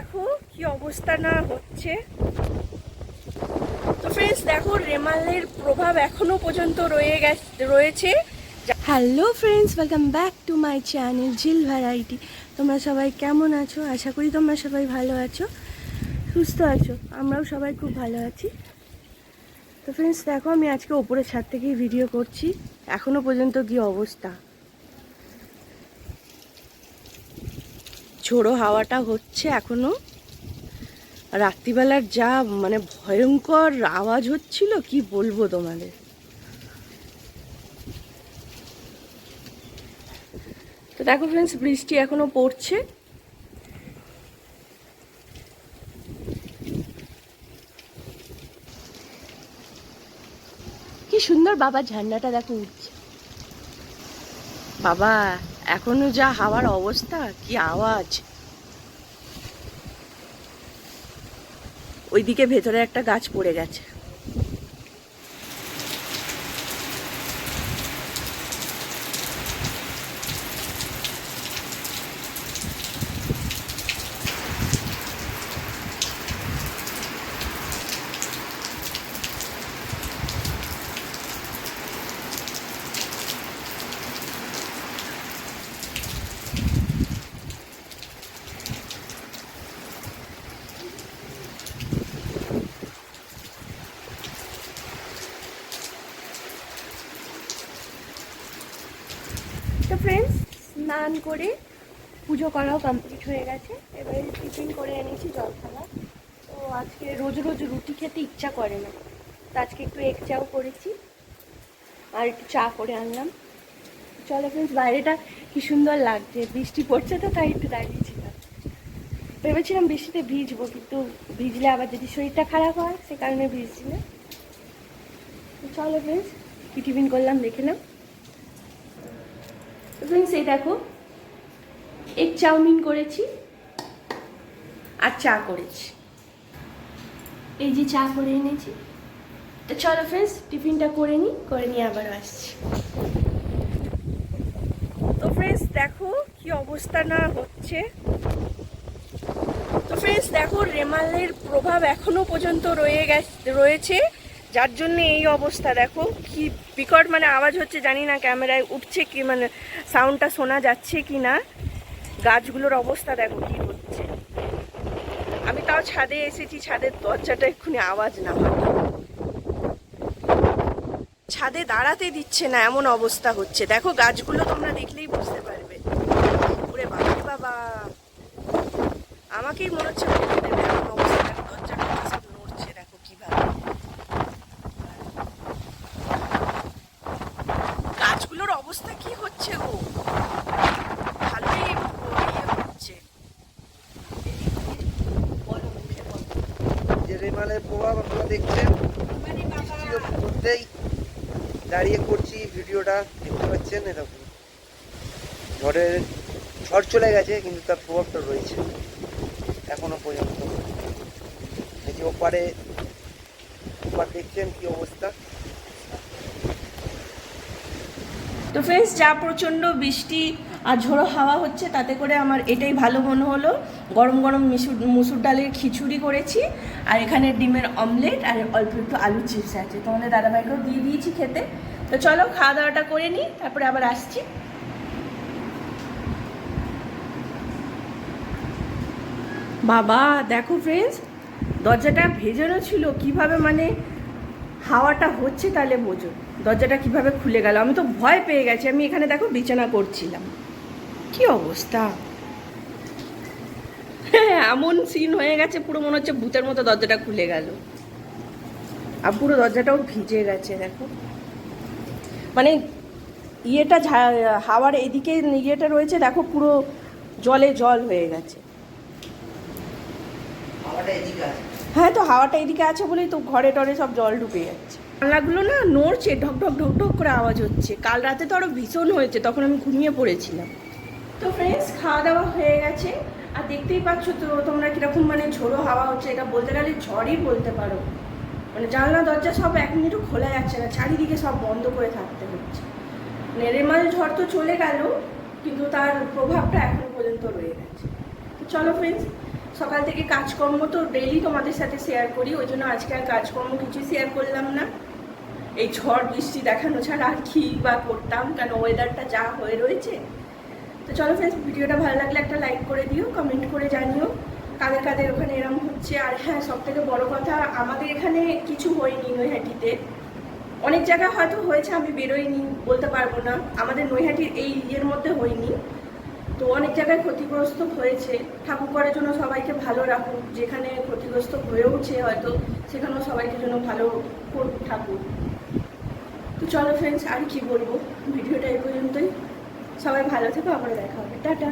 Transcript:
দেখো কি অবস্থা না হচ্ছে। তো ফ্রেন্ডস দেখো রেমালের প্রভাব এখনও পর্যন্ত রয়ে গেছে, রয়েছে। Hello friends welcome back to my channel Jhil variety তোমরা সবাই কেমন আছো? আশা করি তোমরা সবাই ভালো আছো, সুস্থ আছো, আমরাও সবাই খুব ভালো আছি। তো ফ্রেন্ডস দেখো আমি আজকে ওপরের ছাদ থেকেই ভিডিও করছি। এখনও পর্যন্ত কি অবস্থা? ঝোড়ো হাওয়াটা হচ্ছে এখনও। রাত্রিবেলার যা মানে ভয়ঙ্কর আওয়াজ হচ্ছিল, কি বলব তোমাদের? তো দেখো ফ্রেন্ডস বৃষ্টি এখনও পড়ছে। কি সুন্দর বাবা ঝান্ডাটা দেখো উঠছে। বাবা এখনও যা হাওয়ার অবস্থা কি আওয়াজ? ওইদিকে ভেতরে একটা গাছ পড়ে গেছে তো ফ্রেন্ডস স্নান করে পুজো করাও কমপ্লিট হয়ে গেছে। এবারে টিফিন করে এনেছি জলখালা তো আজকে রোজ রোজ রুটি খেতে ইচ্ছা করে না। তো আজকে একটু এগ চাও করেছি আর একটু চা করে আনলাম। চলো ফ্রেন্ডস বাইরেটা কি সুন্দর লাগছে। বৃষ্টি পড়ছে তো, তাই একটু দাঁড়িয়েছিলাম। ভেবেছিলাম বৃষ্টিতে ভিজবো, কিন্তু ভিজলে আবার যদি শরীরটা খারাপ হয়, সে কারণে ভিজছি না। চলো ফ্রেন্ডস কি টিফিন করলাম দেখে নাও। ফ্রেন্ডস এই দেখো এক চাউমিন করেছি আর চা করেছি। এই যে চা করে এনেছি। তো চলো ফ্রেন্ডস টিফিনটা করে নিই করে নিয়ে আবার আসছি। তো ফ্রেন্ডস দেখো কি অবস্থা না হচ্ছে। তো ফ্রেন্ডস দেখো রেমালের প্রভাব এখনও পর্যন্ত রয়ে গেছে, রয়েছে। যার জন্য এই অবস্থা, দেখো কি বিকট মানে আওয়াজ হচ্ছে, জানি না ক্যামেরায় উঠছে কি মানে সাউন্ডটা শোনা যাচ্ছে কি না। গাছগুলোর অবস্থা দেখো কি হচ্ছে। আমি তাও ছাদে এসেছি, ছাদের দরজাটা এক্ষুনি আওয়াজ না ছাদে দাঁড়াতে দিচ্ছে না, এমন অবস্থা হচ্ছে। দেখো, গাছগুলো তোমরা দেখলেই বুঝতে পারবে। ওরে বাবা বাবা। আমাকেই মনে হচ্ছে বলে দেবে এমন অবস্থা দেখো দরজাটা সব নড়ছে দেখো কীভাবে গাছগুলোর অবস্থা কি হচ্ছে গো ভালোই ইয়ে হচ্ছে বলো মুখে বলো। যে প্রভাব আপনারা দেখছেন। বৃষ্টির মধ্যেই দাঁড়িয়ে করছি, ভিডিওটা দেখতে পাচ্ছেন এরকম ঝড়ের ঝড় চলে গেছে, কিন্তু তার প্রভাবটা রয়েছে এখনও পর্যন্ত। এই যে ওপারে, ওপার দেখছেন কি অবস্থা? তো ফ্রেন্ডস যা প্রচণ্ড বৃষ্টি আর ঝোড়ো হাওয়া হচ্ছে, তাতে করে আমার এটাই ভালো মনে হলো। গরম গরম মিশুর, মুসুর ডালের খিচুড়ি করেছি, আর এখানে ডিমের অমলেট আর অল্প একটু আলু চিপস আছে। তোমাদের দাদাভাইকেও দিয়ে দিয়েছি খেতে। তো চলো, খাওয়া দাওয়াটা করে নিই, তারপরে আবার আসছি। বাবা, দেখো ফ্রেন্ডস দরজাটা ভেজানো ছিল, কীভাবে মানে হাওয়াটা হচ্ছে তাহলে বোঝো। দরজাটা কীভাবে খুলে গেল? আমি তো ভয় পেয়ে গেছি, আমি এখানে দেখো বিছানা করছিলাম। কি অবস্থা? হ্যাঁ এমন সিন হয়ে গেছে পুরো মনে হচ্ছে ভূতের মতো দরজাটা খুলে গেল। আর পুরো দরজাটাও ভিজে গেছে দেখো। মানে ইয়েটা হাওয়ার এদিকে ইয়েটা রয়েছে দেখো পুরো জলে জল হয়ে গেছে। হ্যাঁ তো হাওয়াটা এদিকে আছে বলেই তো ঘরে টরে সব জল ঢুকে যাচ্ছে। জানলাগুলো না নড়ছে ঢক ঢক ঢক ঢক করে আওয়াজ হচ্ছে। কাল রাতে তো আরও ভীষণ হয়েছে তখন আমি ঘুমিয়ে পড়েছিলাম। তো ফ্রেন্ডস খাওয়া দাওয়া হয়ে গেছে। আর দেখতেই পাচ্ছ তো তোমরা কীরকম মানে ঝোড়ো হাওয়া হচ্ছে, এটা বলতে গেলে ঝড়ই বলতে পারো। মানে জানলা, দরজা সব এক মিনিটও খোলা যাচ্ছে না, চারিদিকে সব বন্ধ করে থাকতে হচ্ছে। মানে রেমাল ঝড় তো চলে গেল, কিন্তু তার প্রভাবটা এখনও পর্যন্ত রয়ে গেছে। তো চলো ফ্রেন্ডস সকাল থেকে কাজকর্ম তো ডেইলি তোমাদের সাথে শেয়ার করি, ওই জন্য আজকে আর কাজকর্ম কিছু শেয়ার করলাম না। এই ঝড়, বৃষ্টি দেখানো ছাড়া আর কি বা করতাম, কেন ওয়েদারটা যা হয়ে রয়েছে তো চলো ফ্রেন্ডস ভিডিওটা ভালো লাগলে একটা লাইক করে দিও কমেন্ট করে জানিও কাদের কাদের ওখানে এরম হচ্ছে। আর হ্যাঁ সব থেকে বড়ো কথা, আমাদের এখানে কিছু হয়নি নৈহাটিতে। অনেক জায়গায় হয়তো হয়েছে, আমি বেরোইনি, বলতে পারব না। আমাদের নৈহাটির এই ইয়ের মধ্যে হয়নি। তো অনেক জায়গায় ক্ষতিগ্রস্ত হয়েছে। ঠাকুর করার জন্য সবাইকে ভালো রাখুক, যেখানে ক্ষতিগ্রস্ত হয়েওছে হয়তো, সেখানেও সবাইকে জন্য ভালো করুক ঠাকুর। তো চলো ফ্রেন্ডস আর কি বলব? ভিডিওটা এই পর্যন্তই। সবাই ভালো থেকো আবার দেখা হবে। টাটা।